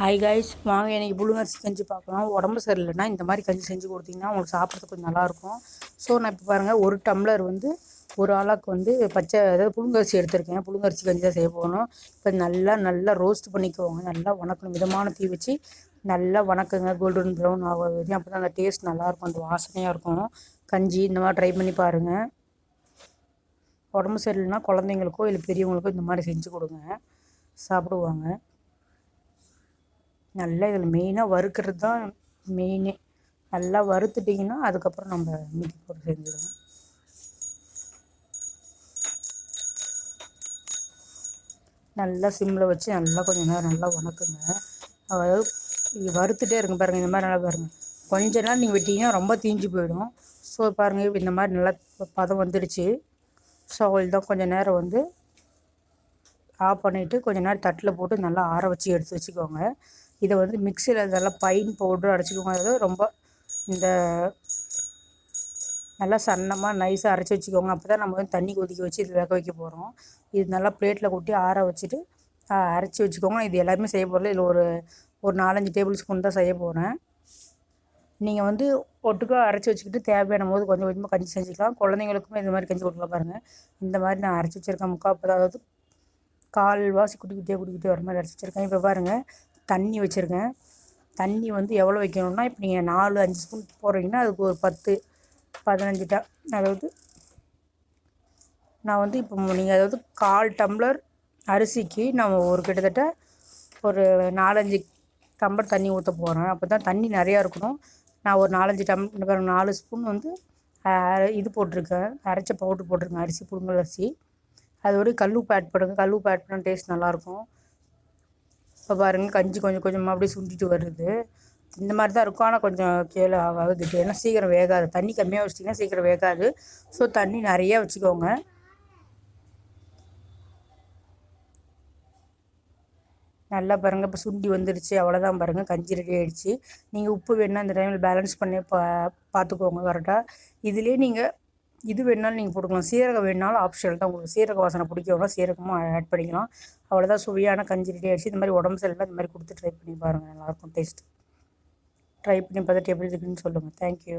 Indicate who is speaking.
Speaker 1: Hi guys வாங்க இன்றைக்கி புழுங்கரிசி கஞ்சி பார்க்கலாம். உடம்பு சரியில்லைன்னா இந்த மாதிரி கஞ்சி செஞ்சு கொடுத்தீங்கன்னா உங்களுக்கு சாப்பிட்றதுக்கு கொஞ்சம் நல்லாயிருக்கும். ஸோ நான் இப்போ பாருங்கள் ஒரு டம்ளர் வந்து ஒரு ஆளாக்கு வந்து பச்சை அதாவது புழுங்கரிசி எடுத்திருக்கேன். புழுங்கரிசி கஞ்சி தான் செய்ய போகணும். இப்போ நல்லா நல்லா ரோஸ்ட் பண்ணிக்கோங்க. நல்லா வணக்கணும். மிதமான தீ வச்சு நல்லா வணக்குங்க. கோல்டன் ப்ரௌன் ஆக வரையும் அப்போ தான் அந்த டேஸ்ட் நல்லாயிருக்கும். அந்த வாசனையாக இருக்கும். கஞ்சி இந்த மாதிரி ட்ரை பண்ணி பாருங்கள் உடம்பு சரியில்லைன்னா குழந்தைங்களுக்கோ இல்லை பெரியவங்களுக்கோ இந்த மாதிரி செஞ்சு கொடுங்க. சாப்பிடுவாங்க. நல்லா இதில் மெயினாக வறுக்கிறது தான் மெயினே நல்லா வறுத்துட்டிங்கன்னா அதுக்கப்புறம் நம்ம மீதி போட்டு செஞ்சுடுவோம் நல்லா சிம்மில் வச்சு நல்லா கொஞ்சம் நேரம் நல்லா வணக்குங்க. அதாவது வறுத்துட்டே இருங்க பாருங்கள் இந்த மாதிரி நல்லா பாருங்கள் கொஞ்ச நேரம் நீங்கள் விட்டிங்கன்னா ரொம்ப தீஞ்சு போயிடும். ஸோ பாருங்கள் இந்த மாதிரி நல்லா பதம் வந்துடுச்சு. ஸோ தான் கொஞ்சம் நேரம் வந்து ஆஃப் பண்ணிவிட்டு கொஞ்சம் நேரம் தட்டில் போட்டு நல்லா ஆற வச்சு எடுத்து வச்சுக்கோங்க. இதை வந்து மிக்சியில் நல்லா பைன் பவுட்ரு அரைச்சிக்கோங்க அதாவது ரொம்ப இந்த நல்லா சன்னமாக நைஸாக அரைச்சி வச்சுக்கோங்க. அப்போ தான் நம்ம வந்து தண்ணி கொதிக்க வச்சு இது வேக வைக்க போகிறோம் இது நல்லா பிளேட்டில் கொட்டி ஆற வச்சுட்டு அரைச்சி வச்சுக்கோங்க. இது எல்லாமே செய்ய போகிறல இதில் ஒரு ஒரு நாலஞ்சு டேபிள் ஸ்பூன் தான் செய்ய போகிறேன் நீங்கள் வந்து ஒட்டுக்கா அரைச்சி வச்சுக்கிட்டு தேவையான போது கொஞ்சம் கொஞ்சமாக கஞ்சி செஞ்சுக்கலாம். குழந்தைங்களுக்குமே இந்த மாதிரி கஞ்சி கொடுக்கலாம் பாருங்கள் இந்த மாதிரி நான் அரைச்சி வச்சுருக்கேன் முக்கால் அப்போ அதாவது கால் வாசி குட்டிக்கிட்டே குட்டிக்கிட்டே வர மாதிரி அரைச்சி வச்சுருக்கேன். இப்போ பாருங்கள் தண்ணி வச்சுருக்கேன். தண்ணி வந்து எவ்வளோ வைக்கணும்னா இப்போ நீங்கள் நாலு அஞ்சு ஸ்பூன் போடுறீங்கன்னா அதுக்கு ஒரு பத்து பதினஞ்சு ட அதாவது நான் வந்து இப்போ நீங்கள் அதாவது கால் டம்ளர் அரிசிக்கு நான் ஒரு கிட்டத்தட்ட ஒரு நாலஞ்சு டம்ளர் தண்ணி ஊற்ற போகிறேன் அப்போ தான் தண்ணி நிறையா இருக்கணும். நான் ஒரு நாலஞ்சு டம்ளர் நாலு ஸ்பூன் வந்து இது போட்டிருக்கேன். அரைச்ச பவுட்ரு போட்டிருக்கேன். அரிசி புழுங்கல் அரிசி. அதோடய கல் உப்பு ஆட் பண்ணுங்கள் கல் உப்பு ஆட் பண்ணால் டேஸ்ட் நல்லாயிருக்கும் இப்போ பாருங்கள் கஞ்சி கொஞ்சம் கொஞ்சமாக அப்படியே சுண்டிட்டு வருது. இந்த மாதிரி தான் இருக்கும். ஆனால் கொஞ்சம் கீழே ஆகுது ஏன்னா சீக்கிரம் வேகாது. தண்ணி கம்மியாக வச்சிட்டிங்கன்னா சீக்கிரம் வேகாது. ஸோ தண்ணி நிறையா வச்சுக்கோங்க. நல்லா பாருங்கள் இப்போ சுண்டி வந்துடுச்சு அவ்வளோதான் பாருங்கள் கஞ்சி ரெடி ஆகிடுச்சு நீங்கள் உப்பு வேணுன்னா அந்த டைமில் பேலன்ஸ் பண்ணி பா பார்த்துக்கோங்க கரெக்டாக இதுலேயே நீங்கள் இது வேணாலும் நீங்கள் போட்டுக்கலாம். சீரகம் வேணாலும் ஆப்ஷனல் தான். உங்களுக்கு சீரக வாசனை பிடிக்கவனா சீரகமும் ஆட் பண்ணிக்கலாம். அவ்வளோதான் சுவையான கஞ்சி ரெடி ஆகிடுச்சு இந்த மாதிரி உடம்பு சரியில்லை இந்த மாதிரி கொடுத்து ட்ரை பண்ணி பாருங்கள் நல்லாயிருக்கும் டேஸ்ட் ட்ரை பண்ணி பார்த்துட்டு எப்படி இருக்குன்னு சொல்லுங்கள் தேங்க்யூ